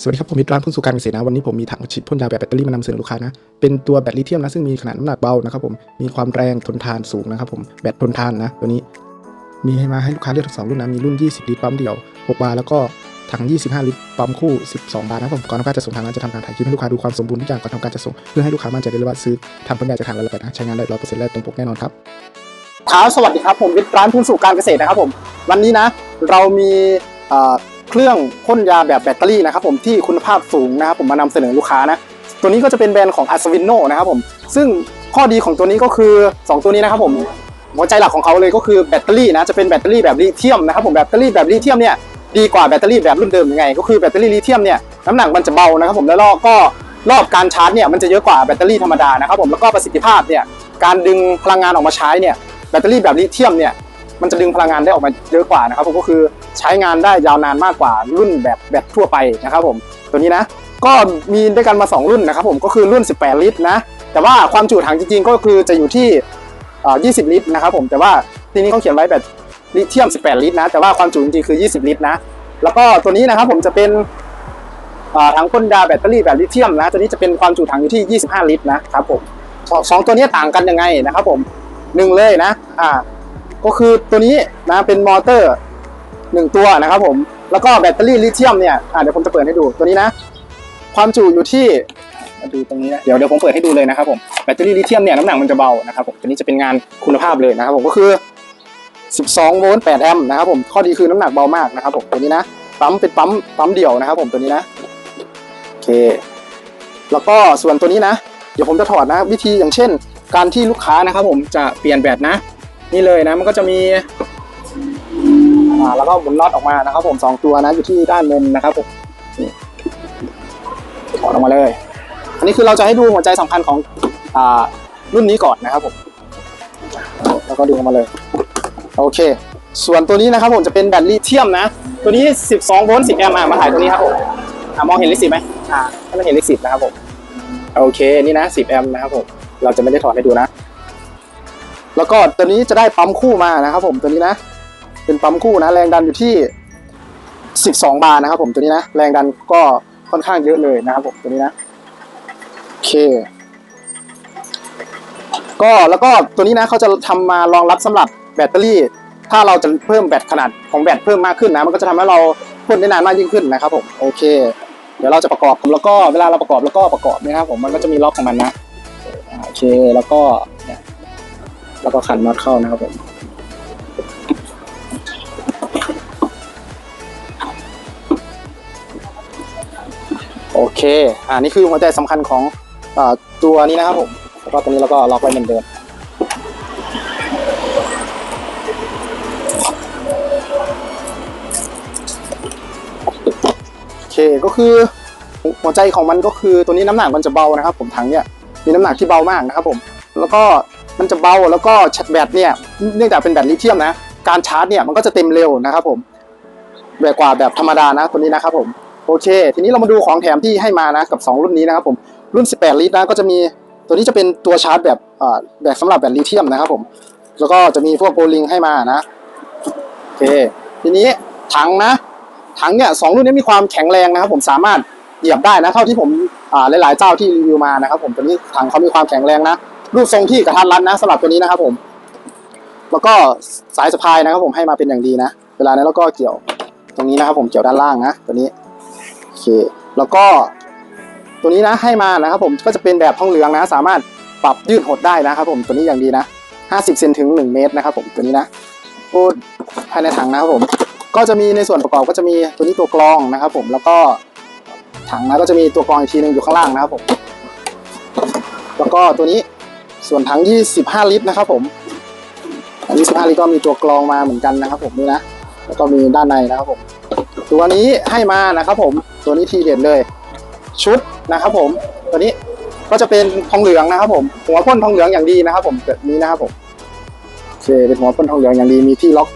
สวัสดีครับผมมิตรร้านพุ่งสู่การเกษตรนะวันนี้ผมมีถังฉีดพ่นยาแบบแบตเตอรี่มานำเสนอลูกค้านะเป็นตัวแบตลิเธียมนะซึ่งมีขนาดน้ำหนักเบานะครับผมมีความแรงทนทานสูงนะครับผมแบตทนทานนะตัวนี้ มีให้มาให้ลูกค้าเลือกทั้งสองรุ่นนะมีรุ่น 20 ลิตรปั๊มเดี่ยว 6 บาร์แล้วก็ถัง 25 ลิตรปั๊มคู่ 12 บาร์นะผมก่อนทำการจะส่งทางร้านจะทำการถ่ายคลิปให้ลูกค้าดูความสมบูรณ์ทุกอย่างก่อนทำการจะส่งเพื่อให้ลูกค้ามั่นใจได้เลยว่าซื้อทำพ่นยาจากทางร้านแล้วกันะใช้งานได้ร้อยเปอร์เซ็นต์และตรงปกแน่นอนครับครับสวัสดีครับผมวิทย์ร้านทุนสู่การเกษตรนะครับผมวันนี้นะเรามี เครื่องพ่นยาแบบแบตเตอรี่นะครับผมที่คุณภาพสูงนะครับผมมานำเสนอลูกค้านะตัวนี้ก็จะเป็นแบรนด์ของ a s v i n o นะครับผมซึ่งข้อดีของตัวนี้ก็คือ 2 ตัวนี้นะครับผมหัวใจหลักของเขาเลยก็คือแบตเตอรี่นะจะเป็นแบตเตอรี่แบบลิเธียมนะครับผมแบตเตอรี่แบบลิเธียมเนี่ยดีกว่าแบตเตอรี่แบบรุ่นเดิมยังไง ก็คือแบตเตอรี่ลิเธียมเนี่ยน้ำหนักมันจะเบานะครับผมแล้วก็รอบการชาร์จเนี่ยมันจะเยอะกว่าแบตเตอรี่ธรรมดานะครับผมแล้วก็ประสิทธิภาพเนี่ยการดึงพลังงานออกมาใช้เนี่ยแบตเตอรี่แบบลิเธียมเนี่ย มันจะดึงพลังงานได้ออกมาเยอะกว่านะครับผมก็คือใช้งานได้ยาวนานมากกว่ารุ่นแบบแบตทั่วไปนะครับผมตัวนี้นะก็มีด้วยกันมา 2 รุ่นนะครับผมก็คือรุ่น 18 ลิตรนะแต่ว่าความจุถังจริงๆ ก็คือจะอยู่ที่ 20 ลิตรนะครับผมแต่ว่าทีนี้เขาเขียนไว้แบบลิเธียม 18 ลิตรนะแต่ว่าความจุจริงๆคือ 20 ลิตรนะแล้วก็ตัวนี้นะครับผมจะเป็นถังพ่นยาแบตเตอรี่แบบลิเธียมนะตัวนี้จะเป็นความจุถังอยู่ที่ 25 ลิตรนะครับผมสองสองตัวนี้ต่างกันยังไงนะครับผมหนึ่งเลยนะอ่า ก็คือตัวนี้นะเป็นมอเตอร์หนึ่งตัวนะครับผม แล้วก็แบตเตอรี่ลิเธียมเนี่ยเดี๋ยวผมจะเปิดให้ดูตัวนี้นะ ความจุอยู่ที่มาดูตรงนี้นะเดี๋ยวเดี๋ยวผมเปิดให้ดูเลยนะครับผมแบตเตอรี่ลิเธียมเนี่ยน้ำหนักมันจะเบานะครับผมตัวนี้จะเป็นงานคุณภาพเลยนะครับผมก็คือ 12 โวลต์ 8 แอมป์นะครับผมข้อดีคือน้ำหนักเบามากนะครับผมตัวนี้นะปั๊มเป็นปั๊มปั๊มเดี่ยวนะครับผมตัวนี้นะโอเค แล้วก็ส่วนตัวนี้นะ เดี๋ยวผมจะถอดนะ วิธีอย่างเช่น การที่ลูกค้านะครับผมจะเปลี่ยนแบตนะ นี่เลยนะมันก็จะมีอ่าแล้วก็หมุนน็อตออกมานะครับ ผมสองตัวนะอยู่ที่ด้านมุมนะครับผมถอดออกมาเลย อันนี้คือเราจะให้ดูหัวใจสำคัญของอ่ารุ่นนี้ก่อนนะครับผมแล้วก็ดึงออกมาเลย โอเค ส่วนตัวนี้นะครับผมจะเป็นแบตลิเธียมนะ ตัวนี้ 12 โวลต์ 10 แอมป์อะมาถ่ายตัวนี้ครับผมอ่ามองเห็นเลขสิบไหมอ่าให้มันเห็นเลขสิบนะครับผม โอเค นี่นะ 10 แอมป์นะครับผม เราจะไม่ได้ถอดให้ดูนะ แล้วก็ตัวนี้จะได้ปั๊มคู่มานะครับผมตัวนี้นะ เป็นปั๊มคู่นะ แรงดันอยู่ที่ 12 บาร์นะครับผมตัวนี้นะ แรงดันก็ค่อนข้างเยอะเลยนะครับผมตัวนี้นะโอเค ก็แล้วก็ตัวนี้นะเขาจะทำมารองรับสำหรับแบตเตอรี่ ถ้าเราจะเพิ่มแบตขนาดของแบตเพิ่มมากขึ้นนะ มันก็จะทำให้เราพ่นได้นานมากยิ่งขึ้นนะครับผมโอเค เดี๋ยวเราจะประกอบแล้วก็เวลาเราประกอบแล้วก็ประกอบนะครับผมมันก็จะมีล็อกของมันนะโอเคแล้วก็ แล้วก็ขันน็อตเข้านะครับผมโอเค อ่านี่คือหัวใจสำคัญของอตัวนี้นะครับผม แล้วก็ตัวนี้เราก็ล็อกไว้เหมือนเดิม โอเค ก็คือหัวใจของมันก็คือตัวนี้น้ำหนักมันจะเบานะครับผมถังเนี่ย มีน้ำหนักที่เบามากนะครับผม แล้วก็ มันจะเบาแล้วก็แบตเนี่ยเนื่องจากเป็นแบตลิเธียมนะ การชาร์จเนี่ยมันก็จะเต็มเร็วนะครับผมแบบกว่าแบบธรรมดานะตัวนี้นะครับผมโอเค ทีนี้เรามาดูของแถมที่ให้มานะกับ 2 รุ่นนี้นะครับผมรุ่น 18 ลิตรนะก็จะมีตัวนี้จะเป็นตัวชาร์จแบบแบบสำหรับแบตลิเธียมนะครับผมแล้วก็จะมีพวกโอลิงให้มานะโอเคทีนี้ถังนะถังเนี่ยสองรุ่นนี้มีความแข็งแรงนะครับ ผมสามารถเหยียบได้นะเท่าที่ผมหลายๆเจ้าที่รีวิวมานะครับ ผมตัวนี้ถังเขามีความแข็งแรงนะ รูปทรงที่กระทัดรัดนะสำหรับตัวนี้นะครับ ผม แล้วก็สายสะพายนะครับ ผมให้มาเป็นอย่างดีนะเวลานั้นแล้วก็เกี่ยวตรงนี้นะครับ ผมเกี่ยวด้านล่างนะตัวนี้โอเคแล้วก็ตัวนี้นะให้มานะครับ ผมก็จะเป็นแบบทองเหลืองนะ สามารถปรับยืดหดได้นะครับ ผมตัวนี้อย่างดีนะ 50เซนถึง 1 เมตรนะครับ ผมตัวนี้นะพูดภายในถังนะครับ ผมก็จะมีในส่วนประกอบก็จะมีตัวนี้ตัวกรองนะครับ ผมแล้วก็ถังนะก็จะมีตัวกรองอีกทีหนึงอยู่ข้างล่างนะครับผม แล้วก็ตัวนี้ ส่วนถังที่15ลิตรนะครับผมถังที่15ลิตรก็มีตัวกรองมาเหมือนกันนะครับ ผมนี่นะ แล้วก็มีด้านในนะครับผม ตัวนี้ให้มานะครับ ผม ตัวนี้ทีเด็ดเลย ชุดนะครับ ผม ตัวนี้ก็จะเป็นทองเหลืองนะครับ ผม หัวพ่นทองเหลืองอย่างดีนะครับ ผมแบบนี้นะครับผมโอเคเป็นหัวพ่นทองเหลืองอย่างดี มีที่ล็อก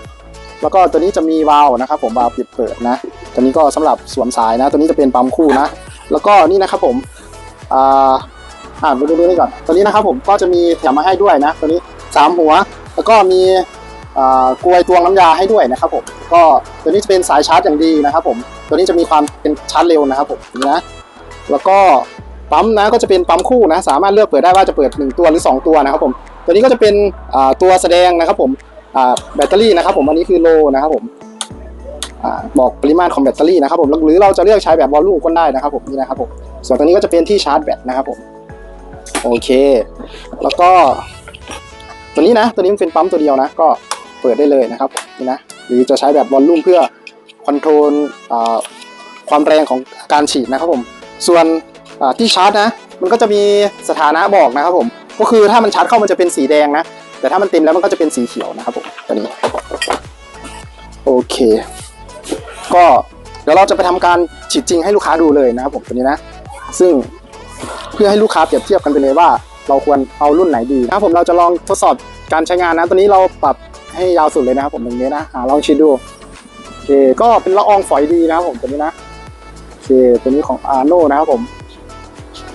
แล้วก็ตัวนี้จะมีวาล์วนะครับ ผมวาล์วปิดเปิดนะ ตัวนี้ก็สำหรับสวมสายนะ ตัวนี้จะเป็นปั๊มคู่นะ แล้วก็นี่นะครับผมอ่า อ่าดูดูนี่ก่อนตัวนี้นะครับผมก็จะมีแถมมาให้ด้วยนะ ตัวนี้สามหัว แล้วก็มีกลวยตวงน้ำยาให้ด้วยนะครับผมก็ตัวนี้จะเป็นสายชาร์จอย่างดีนะครับผมตัวนี้จะมีความเป็นชาร์จเร็วนะครับผมนี่นะแล้วก็ปั๊มนะก็จะเป็นปั๊มคู่นะ สามารถเลือกเปิดได้ว่าจะเปิด 1 ตัวหรือ 2 ตัวนะครับผมตัวนี้ก็จะเป็นตัวแสดงนะครับผมแบตเตอรี่นะครับผมอันนี้คือโลนะครับผมอบอกปริมาณของแบตเตอรี่นะครับผมหรือเราจะเลือกใช้แบบวอลลุ่มก็ได้นะครับผมนี่นะครับผมส่วนตัวนี้ก็จะเป็นที่ชาร์จแบตนะครับผม โอเค แล้วก็ ตัวนี้นะ ตัวนี้มันเป็นปั๊มตัวเดียวนะ ก็เปิดได้เลยนะครับนี่นะ หรือจะใช้แบบวอลลุ่มเพื่อคอนโทรลความแรงของการฉีดนะครับผม ส่วนที่ชาร์จนะ มันก็จะมีสถานะบอกนะครับผม ก็คือถ้ามันชาร์จเข้ามันจะเป็นสีแดงนะ แต่ถ้ามันเต็มแล้วมันก็จะเป็นสีเขียวนะครับผมตัวนี้ โอเค ก็เดี๋ยวเราจะไปทำการฉีดจริงให้ลูกค้าดูเลยนะครับผมตัวนี้นะ ซึ่ง เพื่อให้ลูกค้าเปรียบเทียบกันไปเลยว่า เราควรเอารุ่นไหนดีนะครับผมเราจะลองทดสอบการใช้งานนะตัวนี้เราปรับให้ยาวสุดเลยนะครับผมตรงนี้นะอ่าลองชิดดูโอเคก็เป็นละอองฝอยดีนะครับผมตัวนี้นะโอเคตัวนี้ของอาโนนะครับผมโ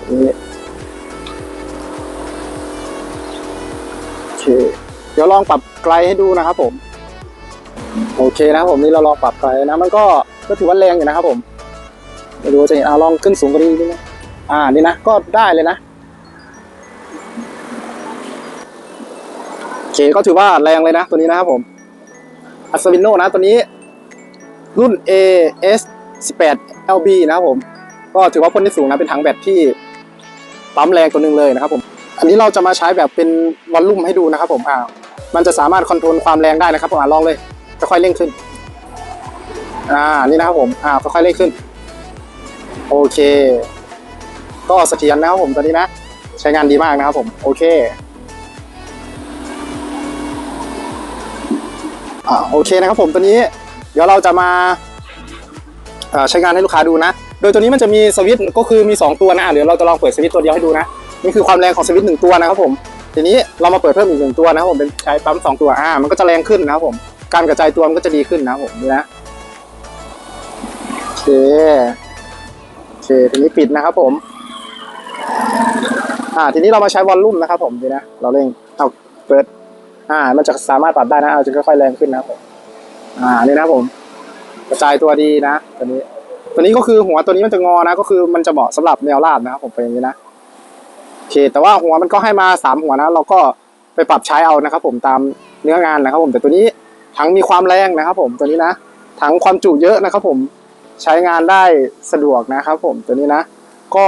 อเคเดี๋ยวลองปรับไกลให้ดูนะครับผม โอเคนะครับผมนี่เราลองปรับไกลนะมันก็ก็ถือว่าแรงอยู่นะครับผมไม่รู้จะเห็นอาลองขึ้นสูงกว่านี้นิดนึง อ่านี่นะก็ได้เลยนะโอเคก็ถือว่าแรงเลยนะ ตัวนี้นะครับผมอัศวินโนนะตัวนี้ รุ่น AS 18 LB นะครับผม ก็ถือว่าพ่นได้สูงนะ เป็นถังแบตที่ปั๊มแรงตัวหนึ่งเลยนะครับผม อันนี้เราจะมาใช้แบบเป็นวอลลุ่มให้ดูนะครับผมอ่ามันจะสามารถคอนโทรลความแรงได้นะครับผมอ่าลองเลยจะค่อยเร่งขึ้น อ่า นี่นะครับผม อ่าค่อยๆเร่งขึ้น โอเค ก็เสถียรนะครับผมตัวนี้นะ ใช้งานดีมากนะครับผม โอเคอ่าโอเคนะครับผมตัวนี้ เดี๋ยวเราจะมาใช้งานให้ลูกค้าดูนะ โดยตัวนี้มันจะมีสวิตช์ก็คือมี 2 ตัวนะอะเดี๋ยวเราจะลองเปิดสวิตช์ตัวเดียวให้ดูนะ นี่คือความแรงของสวิตช์หนึ่งตัวนะครับผม ทีนี้เรามาเปิดเพิ่มอีกหนึ่งตัวนะครับผมเป็นใช้ปั๊มสองตัว อ่า มันก็จะแรงขึ้นนะครับผม การกระจายตัวมันก็จะดีขึ้นนะครับผมนี่นะโอเค โอเค ทีนี้ปิดนะครับผม อ่าทีนี้เรามาใช้วอลลุ่มนะครับผมดีนะเราเร่งเอาเปิดอ่า มันจะสามารถปรับได้นะเอาจะค่อยๆแรงขึ้นนะครับผมอ่านี่นะผม กระจายตัวดีนะตัวนี้ ตัวนี้ก็คือหัวตัวนี้มันจะงอนะ ก็คือมันจะเหมาะสำหรับแนวราบนะครับผมเป็นอย่างนี้นะโอเค แต่ว่าหัวมันก็ให้มาสามหัวนะ เราก็ไปปรับใช้เอานะครับ ผมตามเนื้องานนะครับ ผมแต่ตัวนี้ถังมีความแรงนะครับ ผมตัวนี้นะถังความจุเยอะนะครับ ผมใช้งานได้สะดวกนะครับ ผมตัวนี้นะ ก็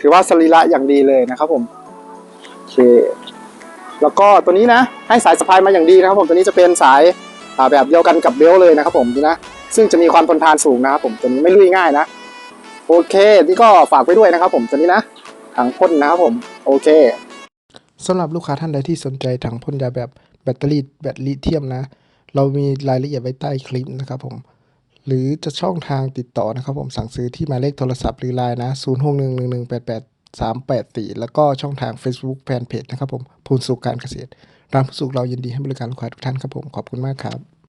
ถือว่าสรีระอย่างดีเลยนะครับผมโอเคแล้วก็ตัวนี้นะให้สายสะพายมาอย่างดีนะครับผมตัวนี้จะเป็นสายแบบเดียวกันกับเบลเลยนะครับผมนี่นะซึ่งจะมีความทนทานสูงนะครับผมตัวนี้ไม่ลุยง่ายนะ โอเคนี่ก็ฝากไว้ด้วยนะครับผมตัวนี้นะถังพ่นนะครับผมโอเคสำหรับลูกค้าท่านใดที่สนใจถังพ่นยาแบบแบตเตอรี่แบตลิเธียมนะ เรามีรายละเอียดไว้ใต้คลิปนะครับผม หรือจะช่องทางติดต่อนะครับผมสั่งซื้อที่หมายเลขโทรศัพท์หรือไลน์นะ 0 6 1 1 1 8 8 3 8 4 แล้วก็ช่องทาง Facebook แฟนเพจนะครับผมพูนสุขการเกษตรร้านพูนสุขเรายินดีให้บริการลูกค้าทุกท่านครับผม ขอบคุณมากครับ